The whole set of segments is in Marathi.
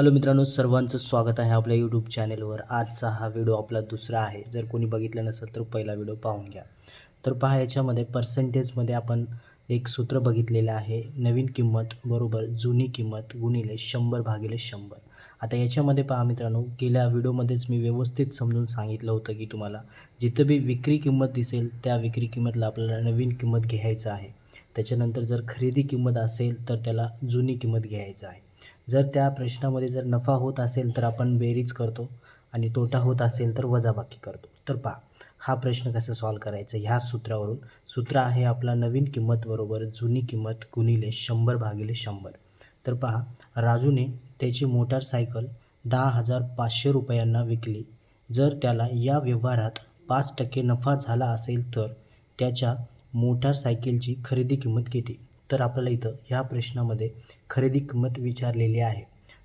हॅलो मित्रांनो सर्वांचं स्वागत आहे आपल्या यूट्यूब चॅनेलवर आजचा हा व्हिडिओ आपला दुसरा आहे. जर कोणी बघितलं नसेल तर पहिला व्हिडिओ पाहून घ्या. तर पहा याच्यामध्ये पर्सेंटेजमध्ये आपण एक सूत्र बघितलेलं आहे. नवीन किंमत बरोबर जुनी किंमत गुणिले शंभर भागिले शंभर. आता याच्यामध्ये पहा मित्रांनो गेल्या व्हिडिओमध्येच मी व्यवस्थित समजून सांगितलं होतं की तुम्हाला जिथं बी विक्री किंमत दिसेल त्या विक्री किंमतला आपल्याला नवीन किंमत घ्यायचं आहे. त्याच्यानंतर जर खरेदी किंमत असेल तर त्याला जुनी किंमत घ्यायचं आहे. जर त्या प्रश्नामध्ये जर नफा होत असेल तर आपण बेरीज करतो आणि तोटा होत असेल तर वजाबाकी करतो. तर पहा हा प्रश्न कसा सॉल्व करायचा ह्या सूत्रावरून. सूत्र आहे आपला नवीन किंमत बरोबर जुनी किंमत गुणिले शंभर भागिले शंभर. तर पहा राजूने त्याची मोटारसायकल दहा हजार पाचशे रुपयांना विकली. जर त्याला या व्यवहारात पाच टक्के नफा झाला असेल तर त्याच्या मोटारसायकलची खरेदी किंमत किती? तर आपल्याला इथं ह्या प्रश्नामध्ये खरेदी किंमत विचारलेली आहे.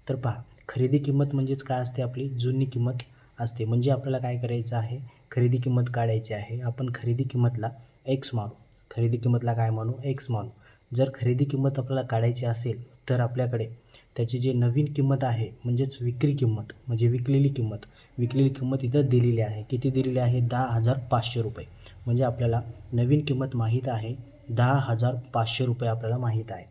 तर पहा खरेदी किंमत म्हणजेच काय असते आपली? जुनी किंमत असते. म्हणजे आपल्याला काय करायचं आहे? खरेदी किंमत काढायची आहे. आपण खरेदी किंमतला एक्स मानू. खरेदी किंमतला काय मानू? एक्स मानू. जर खरेदी किंमत आपल्याला काढायची असेल तर आपल्याकडे. त्याची जी नवीन किंमत आहे म्हणजेच विक्री किंमत म्हणजे विकलेली किंमत विकलेली किंमत इथं दिलेली आहे. किती दिलेली आहे? दहा हजार पाचशे रुपये. म्हणजे आपल्याला नवीन किंमत माहीत आहे दहा हजार पाचशे रुपये आपल्याला माहीत आहे.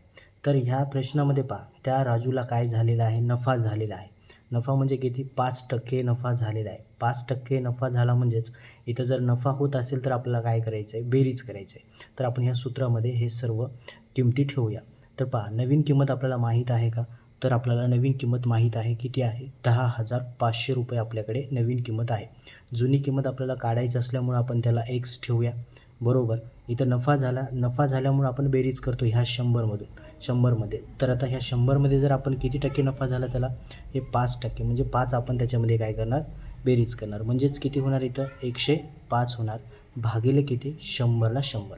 तर ह्या प्रश्नामध्ये पहा त्या राजूला काय झालेलं आहे? नफा झालेला आहे. नफा म्हणजे किती? पाच टक्के नफा झालेला आहे. पाच टक्के नफा झाला म्हणजेच इथं जर नफा होत असेल तर आपल्याला काय करायचं आहे बेरीज करायचं आहे तर आपण ह्या सूत्रामध्ये हे सर्व किमती ठेवूया. तर पहा नवीन किंमत आपल्याला माहीत आहे का? तर आपल्याला नवीन किंमत माहीत आहे किती आहे? दहा हजार पाचशे रुपये आपल्याकडे नवीन किंमत आहे. जुनी किंमत आपल्याला काढायची असल्यामुळं आपण त्याला एक्स ठेवूया. बरोबर? इथं नफा झाला नफा झाल्यामुळं आपण बेरीज करतो ह्या शंभरमधून शंभरमध्ये. तर आता ह्या शंभरमध्ये जर आपण किती टक्के नफा झाला त्याला? हे पाच टक्के म्हणजे पाच आपण त्याच्यामध्ये काय करणार? बेरीज करणार. म्हणजेच किती होणार इथं? एकशे पाच होणार. भागिले किती? शंभरला शंभर.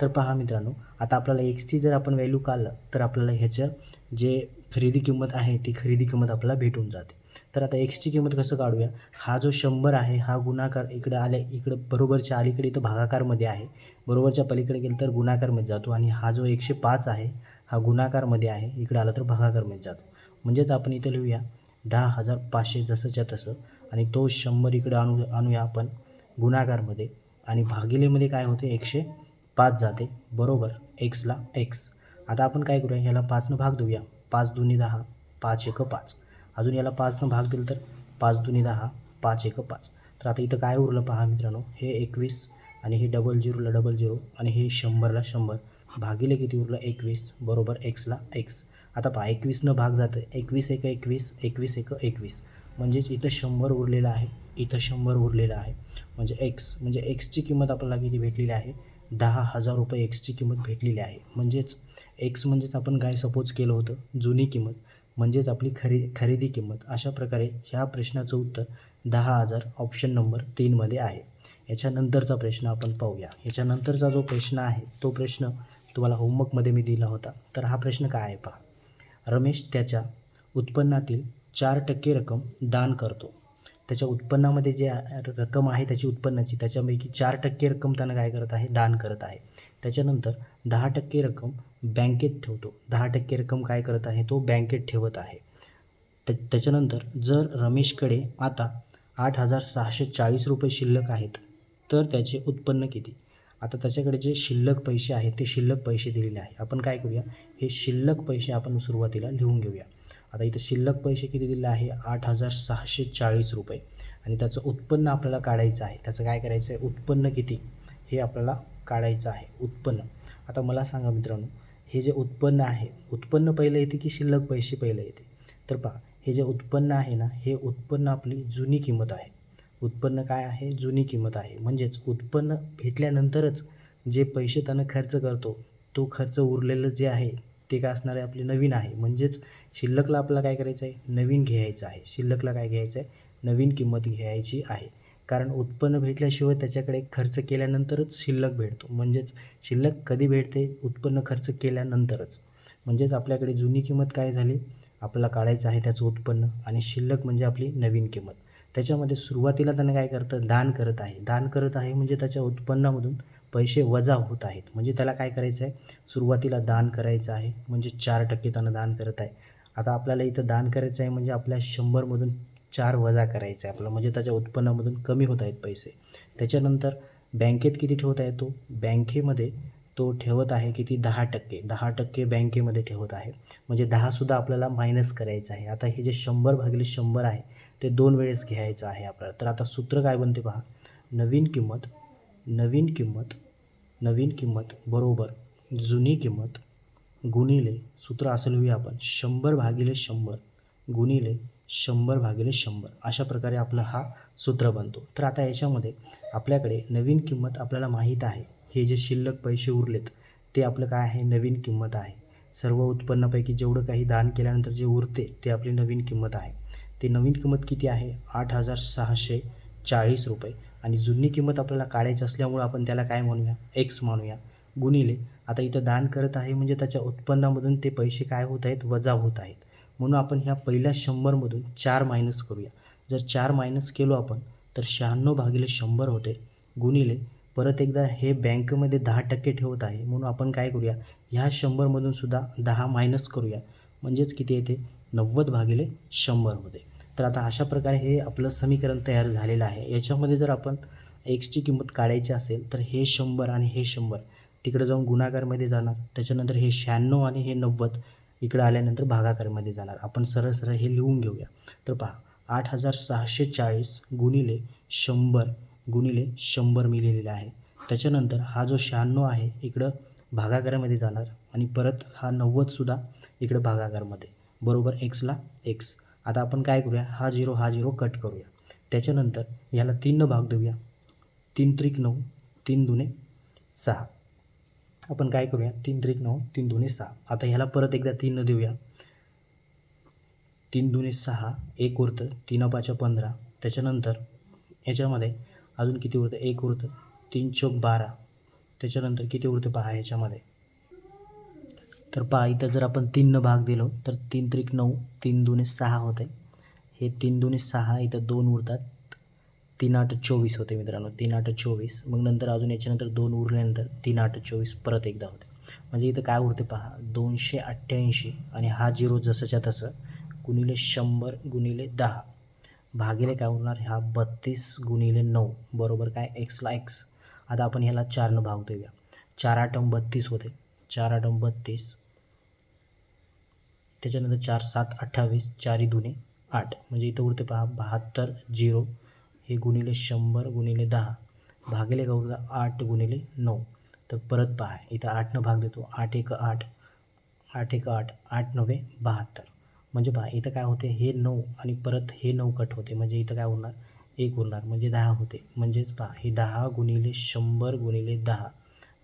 तर पहा मित्रांनो आता आपल्याला एक्सची जर आपण व्हॅल्यू काढलं तर आपल्याला ह्याचं जे खरेदी किंमत आहे ती खरेदी किंमत आपल्याला भेटून जाते. तर आता एक्सची किंमत कसं काढूया? हा जो शंभर आहे हा गुणाकार इकडे आल्या इकडं बरोबरच्या अलीकडे इथं भागाकारमध्ये आहे. बरोबरच्या पलीकडे गेलं तर गुणाकारमध्ये जातो आणि हा जो एकशे पाच आहे हा गुणाकारमध्ये आहे इकडे आला तर भागाकारमध्ये जातो. म्हणजेच आपण इथं लिहूया दहा हजार पाचशे जसंच्या तसं आणि तो शंभर इकडे आणू आणूया आपण गुणाकारमध्ये. आणि भागिलेमध्ये काय होते? एकशे पाच जाते. बरोबर एक्सला एक्स आता आपण काय करूया? ह्याला पाचनं भाग देऊया. पाच दुनी दहा पाच एक पाच. अजून याला पाचनं भाग दिलं तर पाच दुनी दहा पाच एक पाच. तर आता इथं काय उरलं पहा मित्रांनो? हे एकवीस आणि हे डबल झिरोला डबल झिरो आणि हे शंभरला शंभर. भागिले किती उरलं? एकवीस. बरोबर एक्सला एक्स आता पहा एकवीसनं भाग जातं एकवीस एक एकवीस एकवीस एक एकवीस. म्हणजेच इथं शंभर उरलेलं आहे. इथं शंभर उरलेलं आहे. म्हणजे एक्स म्हणजे एक्सची किंमत आपल्याला किती भेटलेली आहे? दहा हजार रुपये एक्सची किंमत भेटलेली आहे. म्हणजेच एक्स म्हणजेच आपण काय सपोज केलं होतं? जुनी किंमत. म्हणजेच आपली खरे खरेदी किंमत. अशा प्रकारे ह्या प्रश्नाचं उत्तर दहा हजार ऑप्शन नंबर तीनमध्ये आहे. याच्यानंतरचा प्रश्न आपण पाहूया. याच्यानंतरचा जो प्रश्न आहे तो प्रश्न तुम्हाला होमवर्कमध्ये मी दिला होता. तर हा प्रश्न काय आहे पहा. रमेश त्याच्या उत्पन्नातील चार टक्के रक्कम दान करतो. त्याच्या उत्पन्नामध्ये जे रक्कम आहे त्याची उत्पन्नाची त्याच्यापैकी चार टक्के रक्कम त्यानं काय करत आहे? दान करत आहे. त्याच्यानंतर दहा टक्के रक्कम बँकेत ठेवतो. दहा टक्के रक्कम काय करत आहे? तो बँकेत ठेवत आहे. त्या त्याच्यानंतर जर रमेशकडे आता आठ हजार सहाशे चाळीस रुपये शिल्लक आहेत तर त्याचे उत्पन्न किती? आता त्याच्याकडे जे शिल्लक पैसे आहेत ते शिल्लक पैसे दिलेले आहे. आपण काय करूया? हे शिल्लक पैसे आपण सुरुवातीला लिहून घेऊया. आता इथं शिल्लक पैसे किती दिले आहे? आठ हजार सहाशे चाळीस रुपये. आणि त्याचं उत्पन्न आपल्याला काढायचं आहे. त्याचं काय करायचं आहे उत्पन्न किती? हे आपल्याला काढायचं आहे. उत्पन्न. आता मला सांगा मित्रांनो हे जे उत्पन्न आहे उत्पन्न पहिलं येते की शिल्लक पैसे पहिलं येते? तर पहा हे जे उत्पन्न आहे ना हे उत्पन्न आपली जुनी किंमत आहे. उत्पन्न काय आहे? जुनी किंमत आहे. म्हणजेच उत्पन्न भेटल्यानंतरच जे पैसे त्यानं खर्च करतो तो खर्च उरलेलं जे आहे ते काय असणार आहे? आपले नवीन आहे. म्हणजेच शिल्लकला आपल्याला काय करायचं आहे? नवीन घ्यायचं आहे. शिल्लकला काय घ्यायचं आहे? नवीन किंमत घ्यायची आहे. कारण उत्पन्न भेटल्याशिवाय त्याच्याकडे खर्च केल्यानंतरच शिल्लक भेटतो. म्हणजेच शिल्लक कधी भेटते? उत्पन्न खर्च केल्यानंतरच. म्हणजेच आपल्याकडे जुनी किंमत काय झाली? आपल्याला काढायचं आहे त्याचं उत्पन्न आणि शिल्लक म्हणजे आपली नवीन किंमत. त्याच्यामध्ये सुरुवातीला त्यांना काय करतं? दान करत आहे. दान करत आहे म्हणजे त्याच्या उत्पन्नामधून पैसे वजा होत आहेत. म्हणजे त्याला काय करायचं आहे? सुरुवातीला दान करायचं आहे. म्हणजे चार टक्के त्यानं दान करत आहे. आता आपल्याला इथं दान करायचं आहे म्हणजे आपल्या शंभरमधून चार वजा करायचं आहे आपलं म्हणजे त्याच्या उत्पन्नामधून कमी होत आहेत पैसे. त्याच्यानंतर बँकेत किती ठेवता येतो? बँकेमध्ये तो ठेवत आहे किती? दहा टक्के. दहा टक्के बँकेमध्ये ठेवत आहे. म्हणजे दहासुद्धा आपल्याला मायनस करायचं आहे. आता हे जे शंभर भागिले शंभर आहे ते दोन वेळेस घ्यायचं आहे आपल्याला. तर आता सूत्र काय बनते पहा? नवीन किंमत नवीन किंमत नवीन किंमत बरोबर जुनी किंमत गुणिले सूत्र असं लिहूया आपण शंभर भागिले शंभर गुणिले शंभर भागिले शंभर. अशा प्रकारे आपला हा सूत्र बनतो. तर आता याच्यामध्ये आपल्याकडे नवीन किंमत आपल्याला माहीत आहे. हे जे शिल्लक पैसे उरलेत ते आपलं काय आहे? नवीन किंमत आहे. सर्व उत्पन्नापैकी जेवढं काही दान केल्यानंतर जे उरते ते आपली नवीन किंमत आहे. ते नवीन किंमत किती आहे? आठ हजार सहाशे चाळीस रुपये. आणि जुनी किंमत आपल्याला काढायची असल्यामुळं आपण त्याला काय म्हणूया? एक्स म्हणूया. गुणिले आता इथं दान करत आहे म्हणजे त्याच्या उत्पन्नामधून ते पैसे काय होत आहेत? वजा होत आहेत. म्हणून आपण ह्या पहिल्या शंभरमधून चार मायनस करूया. जर चार मायनस केलो आपण तर शहाण्णव भागिले शंभर होते. गुणिले परत एकदा हे बँकमध्ये दहा टक्के ठेवत आहे. म्हणून आपण काय करूया? ह्या शंभरमधून सुद्धा दहा मायनस करूया. म्हणजेच किती येते? नव्वद भागिले शंभर होते तर आता अशा प्रकारे हे आपलं समीकरण तयार झालेलं आहे. याच्यामध्ये जर आपण एक्सची किंमत काढायची असेल तर हे शंभर आणि हे शंभर. तिकडे जाऊन गुणाकारमध्ये जाणार. त्याच्यानंतर हे शहाण्णव आणि हे नव्वद इकडं आल्यानंतर भागाकारमध्ये जाणार. आपण सरळ सरळ हे लिहून घेऊया. तर पहा आठ हजार सहाशे चाळीस गुणिले शंभर गुणिले शंभर मी लिहिलेला आहे. त्याच्यानंतर हा जो शहाण्णव आहे इकडं भागाकारामध्ये जाणार आणि परत हा नव्वदसुद्धा इकडं भागाकारमध्ये. बरोबर एक्सला एक्स आता आपण काय करूया? हा झिरो हा झिरो कट करूया. त्याच्यानंतर ह्याला तीननं भाग देऊया. तीन त्रिक नऊ तीन दुने सहा. आपण काय करूया? तीन त्रिक नऊ तीन दुने सहा. आता ह्याला परत एकदा तीननं देऊया. तीन दुने सहा एक उरतं तीन पाच्या पंधरा. त्याच्यानंतर याच्यामध्ये अजून किती उरतं? एक उरतं. तीन चौक बारा. त्याच्यानंतर किती उरतं पहा ह्याच्यामध्ये? तर पहा इथं जर आपण तीननं भाग दिलो तर तीन त्रिक नऊ तीन दुने सहा होते हे तीन दुने सहा इथं दोन उरतात. तीन आठ चोवीस होते मित्रांनो तीन आठ चोवीस. मग नंतर अजून याच्यानंतर दोन उरल्यानंतर तीन आठ चोवीस परत एकदा होते. म्हणजे इथं काय उरते पहा? दोनशे अठ्ठ्याऐंशी आणि हा झिरो जसंच्या तसं गुणिले शंभर गुणिले दहा. भागिले काय होणार? हा बत्तीस गुणिले नऊ बरोबर काय? एक्सला एक्स आता आपण ह्याला चारनं भाग देऊया चार आठम बत्तीस होते. चार आठम बत्तीस. त्याच्यानंतर चार सात अठ्ठावीस. चारी दुने आठ. म्हणजे इथं उरते पहा बहात्तर झिरो. हे गुणिले शंभर गुणिले दहा. भागिले का उरला आठ गुणिले नऊ. तर परत पहा इथं आठनं भाग देतो. आठ एक आठ. आठ एक आठ. आठ नव्हे बहात्तर. म्हणजे पहा इथं काय होते हे नऊ आणि परत हे नऊ कट होते. म्हणजे इथं काय होणार? एक उरणार म्हणजे दहा होते. म्हणजेच पहा हे दहा गुणिले शंभर गुणिले दहा.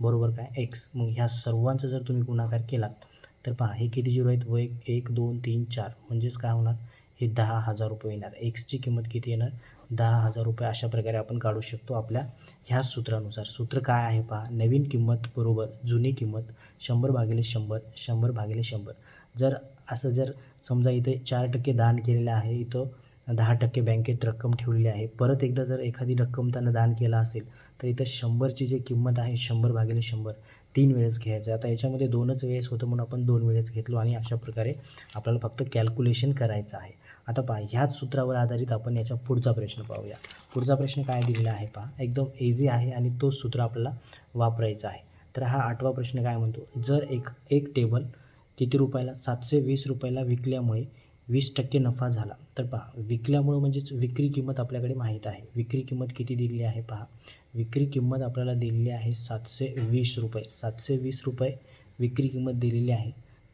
बरोबर काय? एक्स मग ह्या सर्वांचा जर तुम्ही गुणाकार केलात तर पहा हे किती झिरो आहेत? व एक एक दोन तीन चार. म्हणजेच काय होणार? हे दहा हजार रुपये येणार. एक्सची किंमत किती येणार? दहा हजार रुपये अशा प्रकारे आपण काढू शकतो आपल्या ह्या सूत्रानुसार. सूत्र काय आहे पहा? नवीन किंमत बरोबर जुनी किंमत शंभर भागिले शंभर शंभर भागिले शंभर. जर असं जर समजा इथे चार टक्के दान केलेलं आहे इथं दहा टक्के बँकेत रक्कम ठेवलेली आहे परत एकदा जर एखादी रक्कम त्यांना दान केला असेल तर इथं शंभरची जी किंमत आहे शंभर भागिले शंभर तीन वेळेस घ्यायचं. आता याच्यामध्ये दोनच वेळेस होतं म्हणून आपण दोन वेळेस घेतलो आणि अशा प्रकारे आपल्याला फक्त कॅल्क्युलेशन करायचं आहे. आता पहा ह्याच सूत्रावर आधारित आपण याचा पुढचा प्रश्न पाहूया. पुढचा प्रश्न काय दिलेला आहे पहा एकदम इझी आहे आणि तोच सूत्र आपल्याला वापरायचा आहे. तर हा आठवा प्रश्न काय म्हणतो जर एक एक टेबल किती रुपयाला? सातशे वीस रुपयाला विकल्यामुळे वीस टक्के नफा झाला. तर पहा विकल्यामुळं म्हणजेच विक्री किंमत आपल्याकडे माहीत आहे. विक्री किंमत किती दिलेली आहे पहा. विक्री किंमत आपल्याला दिलेली आहे सातशे वीस रुपये. सातशे वीस रुपये विक्री किंमत दिलेली आहे.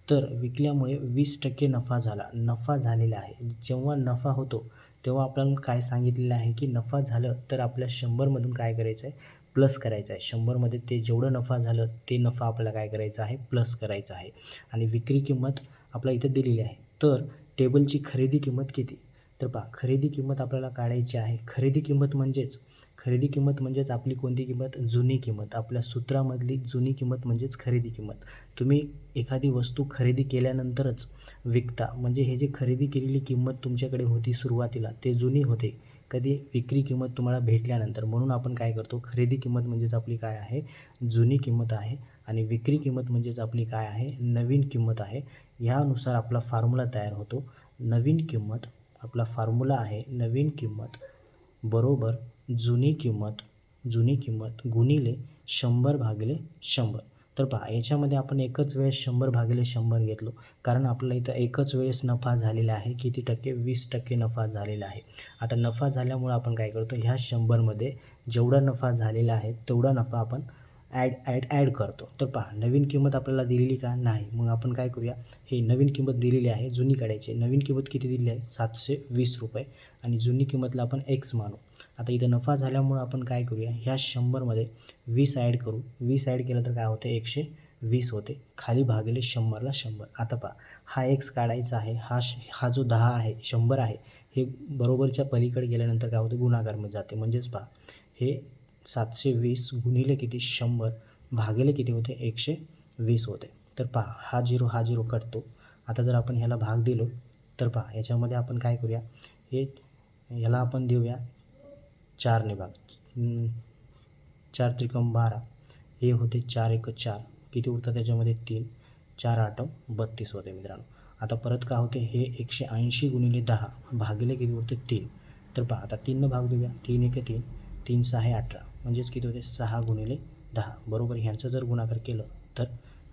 तर विकल्यामुळे वीस टक्के नफा झाला. नफा झालेला आहे. जेव्हा नफा होतो तेव्हा आपल्याला काय सांगितलेलं आहे की नफा झालं तर आपल्या शंभरमधून काय करायचं आहे प्लस करायचं आहे. शंभरमध्ये ते जेवढं नफा झालं ते नफा आपल्याला काय करायचं आहे? प्लस करायचं आहे. आणि विक्री किंमत आपल्या इथं दिलेली आहे. तर टेबलची खरेदी किंमत किती? तर पहा खरेदी किंमत आपल्याला काढायची आहे. खरेदी किंमत म्हणजेच खरेदी किंमत म्हणजेच आपली कोणती किंमत? जुनी किंमत. आपल्या सूत्रामधली जुनी किंमत म्हणजेच खरेदी किंमत. तुम्ही एखादी वस्तू खरेदी केल्यानंतरच विकता. म्हणजे हे जे खरेदी केलेली किंमत तुमच्याकडे होती सुरुवातीला ते जुनी होते. कधी विक्री किंमत तुम्हाला भेटल्यानंतर म्हणून आपण काय करतो खरेदी किंमत म्हणजेच आपली काय आहे? जुनी किंमत आहे आणि विक्री किंमत म्हणजेच आपली काय आहे? नवीन किंमत आहे. ह्यानुसार आपला फॉर्म्युला तयार होतो. नवीन किंमत आपला फॉर्म्युला आहे नवीन किंमत बरोबर जुनी किंमत जुनी किंमत गुणिले शंभर भागिले शंभर. तर पहा याच्यामध्ये आपण एकच वेळेस शंभर भागिले शंभर घेतलो. कारण आपल्याला इथं एकच वेळेस नफा झालेला आहे. किती टक्के? वीस टक्के नफा झालेला आहे. आता नफा झाल्यामुळं आपण काय करतो? ह्या शंभरमध्ये जेवढा नफा झालेला आहे तेवढा नफा आपण ॲड ॲड ॲड करतो. तर पहा नवीन किंमत आपल्याला दिलेली का? नाही. मग आपण काय करूया? हे नवीन किंमत दिलेली आहे जुनी काढायची नवीन किंमत किती दिली आहे? सातशे वीस रुपये. आणि जुनी किंमतला आपण एक्स मानू. आता इथं नफा झाल्यामुळं आपण काय करूया? ह्या शंभरमध्ये वीस ॲड करू. वीस ॲड केलं तर काय होते? एकशे वीस होते. खाली भागिले शंभरला शंभर. आता पहा हा एक्स काढायचा आहे. हा श हा जो दहा आहे शंभर आहे हे बरोबरच्या पलीकडे गेल्यानंतर काय होते? गुणाकारमध्ये जाते. म्हणजेच पहा हे सातशे वीस गुणिले किती? शंभर. भागिले किती होते? एकशे वीस होते. तर पहा हा झिरो हा झिरो कटतो. आता जर आपण ह्याला भाग दिलो तर पहा याच्यामध्ये आपण काय करूया? हे ह्याला आपण देऊया चारने भाग. चार त्रिकम बारा. हे होते चार एक चार. किती उरतात त्याच्यामध्ये? तीन. चार आठ बत्तीस होते मित्रांनो. आता परत काय होते? हे एकशे ऐंशी गुणिले दहा. भागिले किती उरते? तीन. तर पहा आता तीननं भाग देऊया. तीन एक तीन. तीन सहा हे अठरा म्हणजेच किती होते? सहा गुणिले दहा. बरोबर ह्यांचं जर गुणाकार केलं तर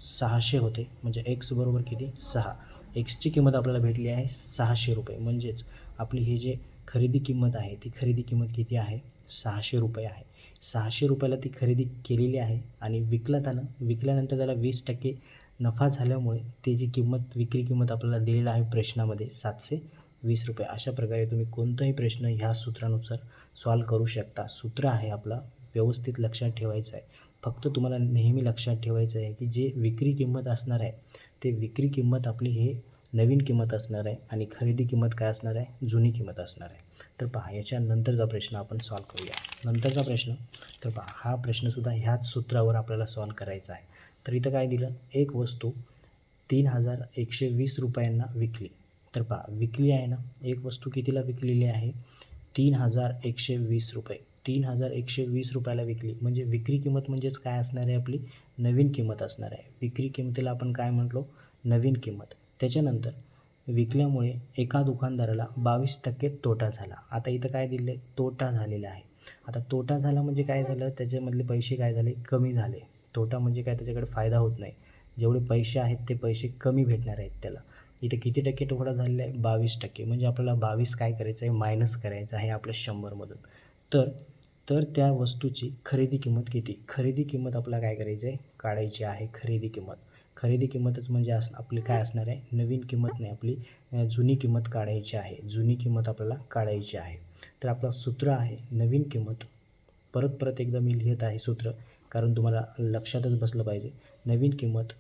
सहाशे होते. म्हणजे एक्स बरोबर किती? सहा. एक्सची किंमत आपल्याला भेटली आहे सहाशे रुपये. म्हणजेच आपली हे जे खरेदी किंमत आहे ती खरेदी किंमत किती आहे? सहाशे रुपये आहे. सहाशे रुपयाला ती खरेदी केलेली आहे आणि विकलाताना त्यानं विकल्यानंतर त्याला वीस टक्के नफा झाल्यामुळे त्याची किंमत विक्री किंमत आपल्याला दिलेलं आहे प्रश्नामध्ये सातशे वीस रुपये. अशा प्रकारे तुम्ही कोणताही प्रश्न ह्या सूत्रानुसार सॉल्व करू शकता. सूत्र आहे आपला व्यवस्थित लक्षात ठेवायचं आहे. फक्त तुम्हाला नेहमी लक्षात ठेवायचं आहे की जे विक्री किंमत असणार आहे ते विक्री किंमत आपली हे नवीन किंमत असणार आहे आणि खरेदी किंमत काय असणार आहे? जुनी किंमत असणार आहे. तर पहा याच्यानंतरचा प्रश्न आपण सॉल्व करूया. नंतरचा प्रश्न तर पहा हा प्रश्नसुद्धा ह्याच सूत्रावर आपल्याला सॉल्व करायचा आहे. तर इथं काय दिलं? एक वस्तू तीन हजार एकशे वीस रुपयांना विकली. तर पहा विकली आहे ना एक वस्तू कितीला विकलेली आहे? तीन हजार एकशे वीस रुपये. तीन हजार एकशे वीस रुपयाला विकली. म्हणजे विक्री किंमत म्हणजेच काय असणार आहे आपली? नवीन किंमत असणार आहे. विक्री किंमतीला आपण काय म्हटलो? नवीन किंमत. त्याच्यानंतर विकल्यामुळे एका दुकानदाराला बावीस टक्के तोटा झाला. आता इथं काय दिले तोटा झालेला आहे. आता तोटा झाला म्हणजे काय झालं? त्याच्यामधले पैसे काय झाले? कमी झाले. तोटा म्हणजे काय? त्याच्याकडे फायदा होत नाही. जेवढे पैसे आहेत ते पैसे कमी भेटणार आहेत त्याला. इथे किती टक्के तुकडा झालेला आहे? बावीस टक्के. म्हणजे आपल्याला बावीस काय करायचं आहे? मायनस करायचं आहे आपल्या शंभरमधून तर तर त्या वस्तूची खरेदी किंमत किती? खरेदी किंमत आपल्याला काय करायचं आहे? काढायची आहे खरेदी किंमत. खरेदी किंमतच म्हणजे अस आपली काय असणार आहे? नवीन किंमत नाही. आपली जुनी किंमत काढायची आहे. जुनी किंमत आपल्याला काढायची आहे. तर आपलं सूत्र आहे नवीन किंमत. परत परत एकदा मी लिहित आहे सूत्र कारण तुम्हाला लक्षातच बसलं पाहिजे. नवीन किंमत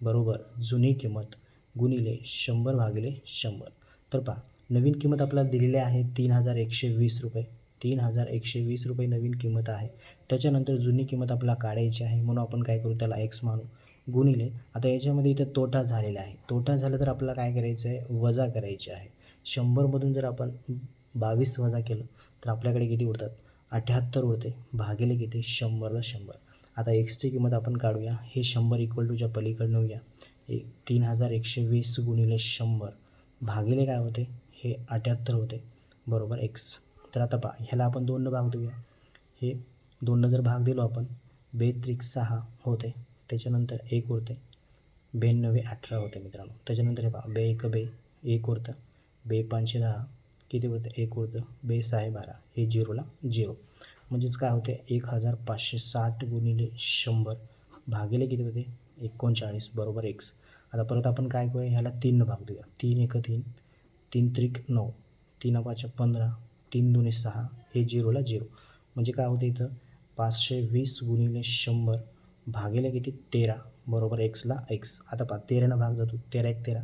बरोबर. जुनी किंमत गुणिले शंभर भागिले शंभर. तर पहा नवीन किंमत आपल्याला दिलेली आहे तीन हजार एकशे वीस रुपये. तीन हजार एकशे वीस रुपये नवीन किंमत आहे. त्याच्यानंतर जुनी किंमत आपल्याला काढायची आहे म्हणून आपण काय करू त्याला एक्स मानू. गुणिले आता याच्यामध्ये इथं तोटा झालेला आहे. तोटा झाला तर आपल्याला काय करायचं आहे? वजा करायचे आहे. शंभरमधून जर आपण बावीस वजा केलं तर आपल्याकडे किती उरतात? अठ्याहत्तर उरते. भागिले किती? शंभरला शंभर. आता एक्सची किंमत आपण काढूया. हे शंभर इक्वल टूच्या पलीकडे नेऊया एक तीन हजार एकशे वीस गुणिले शंभर भागिले काय होते? हे अठ्याहत्तर होते. बरोबर एक्स तर आता पहा ह्याला आपण दोननं भाग देऊया. हे दोननं जर भाग दिलो आपण बेत्रिक सहा होते. त्याच्यानंतर एक उरते. बे अठरा होते मित्रांनो. त्याच्यानंतर हे पहा बे एक बे एक उरतं. बे पाचशे दहा. किती उरतं? एक उरतं. बे सहा बारा. हे झिरोला झिरो. म्हणजेच काय होते? एक हजार पाचशे साठ गुणिले शंभर भागिले किती होते? एकोणचाळीस बरोबर एक्स आता परत आपण काय करूया? ह्याला तीननं भाग देऊया. तीन एक तीन तीन त्रिक नऊ तीन पाच पंधरा तीन दोन्ही सहा हे झिरोला झिरो. म्हणजे काय होतं इथं? पाचशे वीस गुणिले शंभर भागिले किती? तेरा. बरोबर एक्सला एक्स आता पहा तेरानं भाग जातो. तेरा एक तेरा.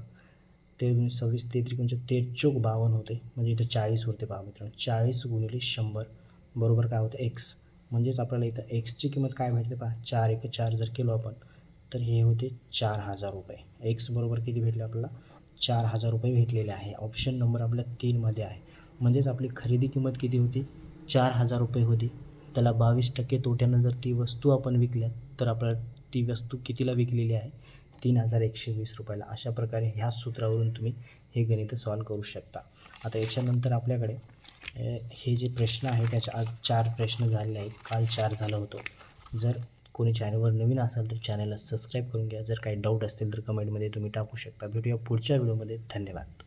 तेरा गुणिले सव्वीस ते त्रिकोणचे म्हणजे तेरचौक बावन्न होते. म्हणजे इथं चाळीस होते पहा मित्रांनो. चाळीस गुणिले शंभर. बरोबर काय होतं? एक्स म्हणजेच आपल्याला इथं एक्सची किंमत काय भेटते पहा? चार एक चार जर केलो आपण तर हे होते चार हजार रुपये. एक्स बरोबर किती भेटले आपल्याला? चार हजार रुपये भेटलेले आहे. ऑप्शन नंबर आपल्या तीनमध्ये आहे. म्हणजेच आपली खरेदी किंमत किती होती? चार हजार रुपये होती. त्याला बावीस टक्के तोट्यानं जर ती वस्तू आपण विकल्या तर आपल्याला ती वस्तू कितीला विकलेली आहे? तीन हजार एकशे वीस रुपयाला. अशा प्रकारे ह्या सूत्रावरून तुम्ही हे गणित सॉल्व करू शकता. आता याच्यानंतर आपल्याकडे हे जे प्रश्न आहे त्याच्या आज चार प्रश्न झालेले आहेत. काल चार झालं होतं. जर कोणी चॅनलवर नवीन असाल तर चॅनलला सबस्क्राईब करून घ्या. जर काही डाऊट असतील तर कमेंटमध्ये तुम्ही टाकू शकता. भेटूया पुढच्या व्हिडिओमध्ये धन्यवाद.